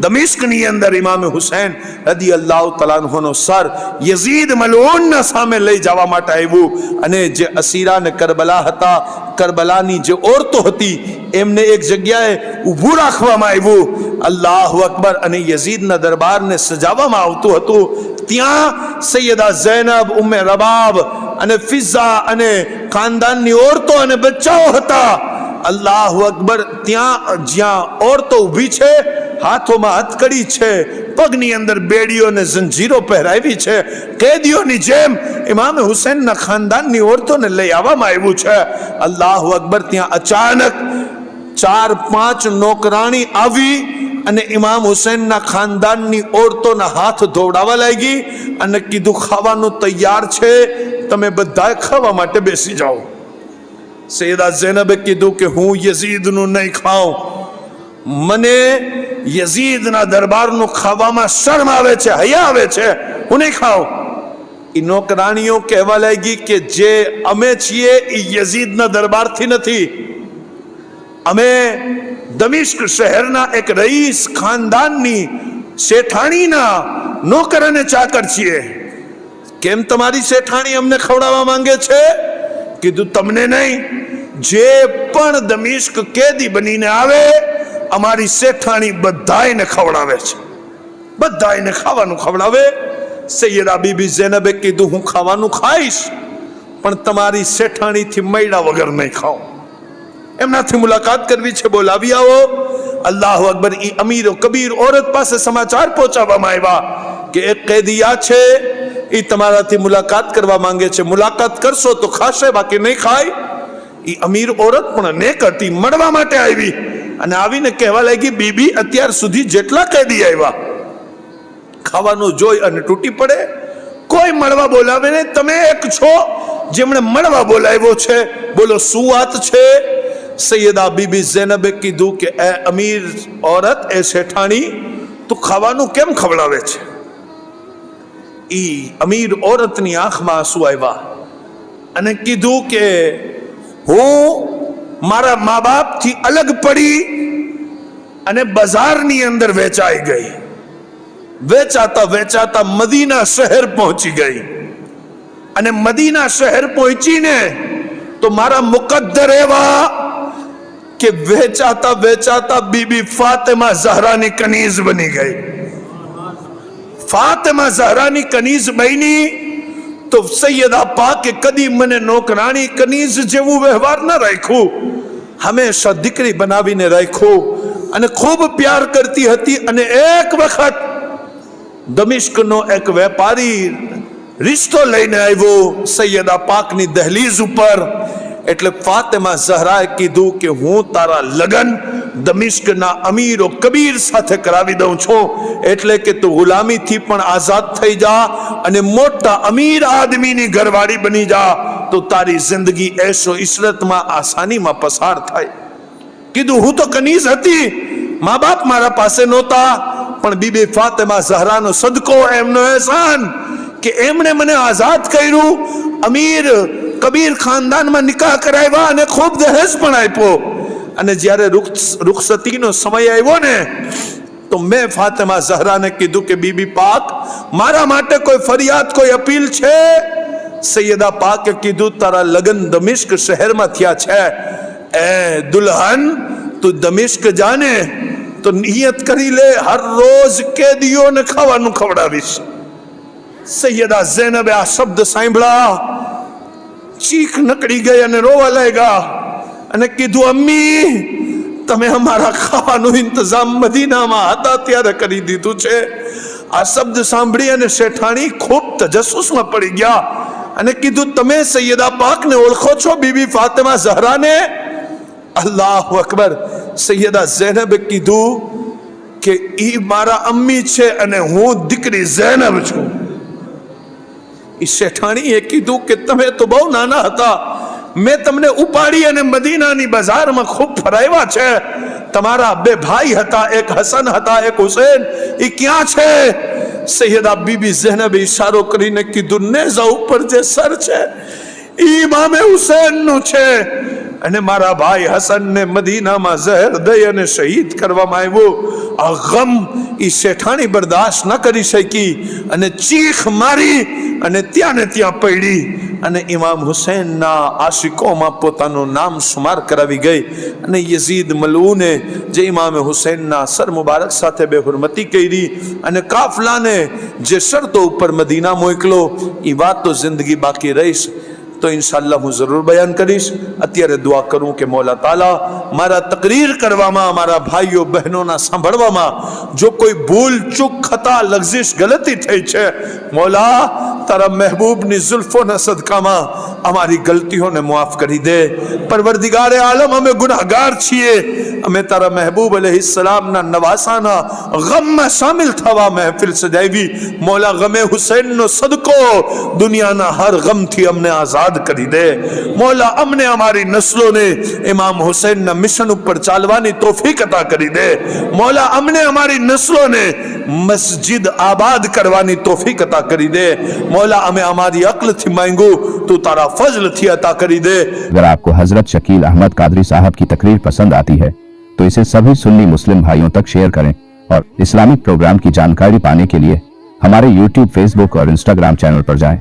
દમિશ્કની અંદર ઇમામ હુસૈન રદી અલ્લાહ તલાનહોનો સર યઝીદ મલૂનના સામે લઈ જવા માટે આવ્યું અને જે અસીરા ને કરબલા હતા કરબલાની જે ઓરતો હતી એમને એક જગ્યાએ ઊભું રાખવામાં આવ્યું અલ્લાહ અકબર અને યઝીદના દરબારને સજાવવામાં આવતું હતું ત્યાં સૈયદા ઝૈનબ ઉમ્મે રબાબ અને ફિઝા અને ખાનદાનની ઓરતો અને બચ્ચાઓ હતા અલ્લાહ અકબર ત્યાં જ્યાં ઓરતો ઊભી છે હાથોમાં હથકડી છે, પગની અંદર બેડીઓ અને જંજીરો પહેરાવી છે, કેદીઓની જેમ ઇમામ હુસૈનના ખાનદાનની ઓરતોને લઈ આવવામાં આવ્યું છે. અલ્લાહ અકબર ત્યાં અચાનક ચાર પાંચ નોકરાણી આવી અને ઇમામ હુસૈનના ખાનદાનની ઓરતોના હાથ ધોવડાવવા લાગી અને કીધું, ખાવાનું તૈયાર છે, તમે બધા ખાવા માટે બેસી જાઓ. સૈયદા ઝેનબે કીધું કે, હું યઝીદનું નહીં ખાઉં. મને યઝીદના દરબારનું ખાવામાં શરમ આવે છે, હયા આવે છે. હું નહીં ખાઉં એ નોકરાણીઓ કહેવા લાગી કે જે અમે છીએ એ યઝીદના દરબારથી નથી. અમે દમિશ્ક શહેરના એક રઈસ ખાનદાનની શેઠાણીના નોકર અને ચાકર છીએ. કેમ તમારી શેઠાણી અમને ખવડાવવા માંગે છે? કીધું, તમને નહીં. જે પણ દમિશ્ક કેદી બનીને આવે અમારી શેઠાણી બધાયને ખવડાવે છે. બધાયને ખાવાનું ખવડાવે. સૈયદા બીબી ઝેનબે કીધું, હું ખાવાનું ખાઈશ, પણ તમારી શેઠાણીથી મૈડા વગર નહીં ખાઉં. એમનાથી મુલાકાત કરવી છે, બોલાવી આવો. અલ્લાહ અકબર, ઈ અમીરો કબીર ઓરત પાસે સમાચાર પહોંચાડવામાં આવ્યા કે એક કેદીયા છે એ તમારાથી મુલાકાત કરવા માંગે છે. મુલાકાત કરશો તો ખાશે, બાકી નહીં ખાય. એ અમીર ઓરત પણ નેક હતી મળવા માટે આવી. અને આવીને કહેવા લાગી, બીબી, અત્યાર સુધી જેટલા કેદી આવ્યા, ખાવાનું જોઈ અને તૂટી પડે. કોઈ મળવા બોલાવે ને તમે એક છો જેમણે મળવા બોલાવ્યો છે. બોલો, શું વાત છે? સૈયદા બીબી ઝેનબે કીધું કે, એ અમીર ઓરત એ શેઠાણી, તું ખાવાનું કેમ ખવડાવે છે? ઈ અમીર ઓરતની આંખમાં આંસુ આવ્યા અને કીધું કે, હું મારા મા બાપથી અલગ પડી અને બજારની અંદર વેચાઈ ગઈ. વેચાતા વેચાતા મદીના શહેર પહોંચી ગઈ. અને મદીના શહેર પહોંચીને તો મારા મુકદ્દર એવા કે વેચાતા વેચાતા બીબી ફાતેમા ઝહરાની કનીઝ બની ગઈ. ફાતેમા ઝહરાની કનીઝ બની તો સૈયદા પાકે કદી મને નોકરાણી કનીઝ જેવું વ્યવહાર ન રાખ્યું. હંમેશા દીકરી બનાવીને રાખ્યું અને ખૂબ પ્યાર કરતી હતી અને એક વખત દમિશ્કનો એક વેપારી રિશ્તો લઈને આવ્યો સૈયદા પાકની દહેલીઝ ઉપર. એટલે ફાતેમા ઝહરાએ કીધું કે હું તારા લગન દમિશ્કના અમીરો કબીર સાથે કરાવી દઉં છું. એટલે કે તું ગુલામીથી પણ આઝાદ થઈ જા અને મોટા અમીર આદમીની ઘરવાળી બની જા. તો તારી જિંદગી એશો ઈશરતમાં આસાનીમાં પસાર થાય. કીધું, હું તો કનીઝ હતી. મા બાપ મારા પાસે નહોતા. પણ બીબી ફાતેમા ઝહરાનો સદકો એમનો એહસાન કે એમણે મને આઝાદ કર્યું. અમીર કબીર ખાનદાનમાં નિકાહ કરાવ્યા અને ખૂબ દહેજ પણ આપ્યો. અને જ્યારે રુખસતીનો સમય આવ્યો ને, તો મેં ફાતેમા ઝહરાને કીધું કે, બીબી પાક, મારા માટે કોઈ ફરિયાદ, કોઈ અપીલ છે? સૈયદા પાકે કીધું, તારા લગ્ન દમિશ્ક શહેરમાં થયા છે. એ દુલ્હન, તું દમિશ્ક જાને, તો નિયત કરી લે, હર રોજ કેદીઓને ખાવાનું ખવડાવીશ. સૈયદા ઝૈનબે આ શબ્દ સાંભળ્યા, ચીખ નકળી ગઈ અને રોવા લાગ્યા. અને કીધું, અમ્મી, તમે અમારા ખાવાનું ઇંતજામ મદીનામાં હતા ત્યારે કરી દીધું છે. આ શબ્દ સાંભળી અને શેઠાણી ખૂબ તજસ્સુસમાં પડી ગયા અને કીધું, તમે સૈયદા પાકને ઓળખો છો, બીબી ફાતેમા ઝહરાને? અલ્લાહ અકબર. સૈયદા ઝૈનબે કીધું કે, ઈ મારા અમ્મી છે અને હું દીકરી ઝૈનબ છું. ઈ શેઠાણીએ કીધું કે, તમે તો બહુ નાના હતા મેં તમને ઉપાડી અને મદીનાની બજારમાં ખૂબ ફરાવ્યા છે. તમારા બે ભાઈ હતા, એક હસન હતા, એક હુસેન. એ ક્યાં છે? સૈયદા બીબી ઝેનબે ઈશારો કરીને કીધું નેઝા ઉપર જે સર છે, ઈ ઇમામે હુસેનનું છે. અને મારા ભાઈ હસનને મદીનામાં ઝહેર દઈ અને શહીદ કરવામાં આવ્યો. આ ગમ એ શેઠાણી બરદાશ્ત ન કરી શકી અને ચીખ મારી અને ત્યાં ને ત્યાં પડી. અને ઇમામ હુસૈનના આશિકોમાં પોતાનું નામ શુમાર કરાવી ગઈ. અને યઝીદ મલૂને જે ઇમામે હુસૈનના સર મુબારક સાથે બેહુરમતી કરી અને કાફલાને જે શરતો ઉપર મદીના મોકલો એ વાત તો જિંદગી બાકી રહીશ. તો ઇન્શાલ્લાહ હું જરૂર બયાન કરીશ અત્યારે દુઆ કરું કે મોલા તાલા મારા તકરીર કરવામાં મારા ભાઈઓ બહેનોના સાંભળવામાં જો કોઈ ભૂલ ચૂક ખતા લગઝિશ ગલતી થઈ છે મોલા તારા મહેબૂબની જુલ્ફોના સદકામાં અમારી ગલતીઓને માફ કરી દે પરવરદિગારે આલમ અમે ગુનાહગાર છીએ અમે તારા મહેબૂબ અલૈહિસ્સલામના નવાસાના ગમમાં સામેલ થવા મહેફિલ સજાવી મોલા ગમે હુસૈનનો સદકો کو دنیا نہ ہر غم تھی ہم نے آزاد کری دے۔ مولا ہم نے ہماری نسلوں نے امام حسین نہ مشن اوپر چالوانی توفیق عطا کری دے۔ مولا ہم نے ہماری نسلوں نے مسجد آباد کروانی توفیق عطا کری دے۔ مولا ہمیں ہماری عقل تھی مائنگو تو تارا فضل تھی عطا کری دے۔ اگر آپ کو حضرت شکیل احمد قادری صاحب کی تقریر پسند آتی ہے، تو اسے سبھی سنی مسلم بھائیوں تک شیئر کریں اور اسلامی پروگرام کی جانکاری پانے کے لیے हमारे यूट्यूब फेसबुक और इंस्टाग्राम चैनल पर जाएं